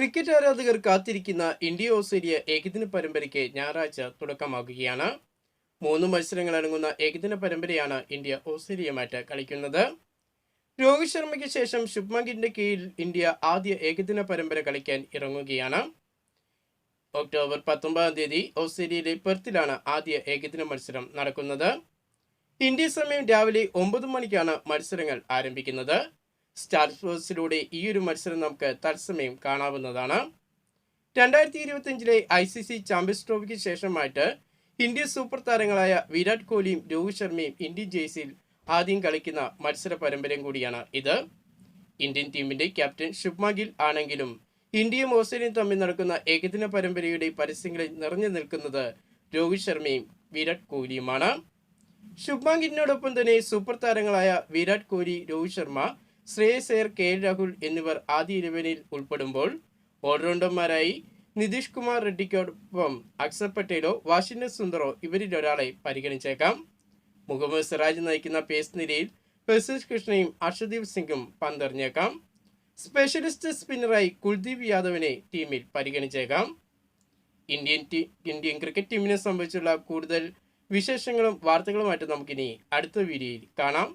Cricket ആരാധകർ കാത്തിരിക്കുന്ന India Australia ഏകദിന പരമ്പരയ്ക്ക് ഞായറാഴ്ച തുടക്കമാകുകയാണ്. മൂന്ന് മത്സരങ്ങൾ അടങ്ങുന്ന ഏകദിന പരമ്പരയാണ് ഇന്ത്യ ഓസ്ട്രേലിയയുമായിട്ട് കളിക്കുന്നത്. രോഹിത് ശർമ്മയ്ക്ക് ശേഷം ശുഭ്മാൻ ഗില്ലിന്റെ കീഴിൽ ഇന്ത്യ ആദ്യ ഏകദിന പരമ്പര കളിക്കാൻ ഇറങ്ങുകയാണ്. ഒക്ടോബർ പത്തൊമ്പതാം തീയതി ഓസ്ട്രേലിയയിലെ പെർത്തിലാണ് ആദ്യ ഏകദിന മത്സരം നടക്കുന്നത്. ഇന്ത്യ സമയം രാവിലെ ഒമ്പത് മണിക്കാണ് മത്സരങ്ങൾ ആരംഭിക്കുന്നത്. സ്റ്റാർ സ്പോർട്സിലൂടെ ഈ ഒരു മത്സരം നമുക്ക് തത്സമയം കാണാവുന്നതാണ്. രണ്ടായിരത്തി ഇരുപത്തിയഞ്ചിലെ ഐ സി സി ചാമ്പ്യൻസ് ട്രോഫിക്ക് ശേഷമായിട്ട് ഇന്ത്യൻ സൂപ്പർ താരങ്ങളായ വിരാട് കോഹ്ലിയും രോഹിത് ശർമ്മയും ഇന്ത്യൻ ജേഴ്സിയിൽ ആദ്യം കളിക്കുന്ന മത്സര പരമ്പരയും കൂടിയാണ് ഇത്. ഇന്ത്യൻ ടീമിന്റെ ക്യാപ്റ്റൻ ശുഭ്മാൻ ഗിൽ ആണെങ്കിലും ഇന്ത്യയും ഓസ്ട്രേലിയയും തമ്മിൽ നടക്കുന്ന ഏകദിന പരമ്പരയുടെ പരസ്യങ്ങളിൽ നിറഞ്ഞു നിൽക്കുന്നത് രോഹിത് ശർമ്മയും വിരാട് കോഹ്ലിയുമാണ്. ശുഭ്മാൻ ഗിലിനോടൊപ്പം തന്നെ സൂപ്പർ താരങ്ങളായ വിരാട് കോഹ്ലി രോഹിത് ശർമ്മ ശ്രേയസ് അയ്യർ കെ രാഹുൽ എന്നിവർ ആദ്യ ഇലവനിൽ ഉൾപ്പെടുമ്പോൾ ഓൾറൗണ്ടർമാരായി നിതീഷ് കുമാർ റെഡ്ഡിക്കൊപ്പം അക്സർ പട്ടേലോ വാഷിംഗ്ടൺ സുന്ദറോ ഇവരിൽ ഒരാളെ പരിഗണിച്ചേക്കാം. മുഹമ്മദ് സിറാജ് നയിക്കുന്ന പേസ് നിരയിൽ പ്രസീഷ് കൃഷ്ണയും അർഷദീപ് സിംഗും പന്തെറിഞ്ഞേക്കാം. സ്പെഷ്യലിസ്റ്റ് സ്പിന്നറായി കുൽദീപ് യാദവിനെ ടീമിൽ പരിഗണിച്ചേക്കാം. ഇന്ത്യൻ ടീം ഇന്ത്യൻ ക്രിക്കറ്റ് ടീമിനെ സംബന്ധിച്ചുള്ള കൂടുതൽ വിശേഷങ്ങളും വാർത്തകളുമായിട്ട് നമുക്കിനി അടുത്ത വീഡിയോയിൽ കാണാം.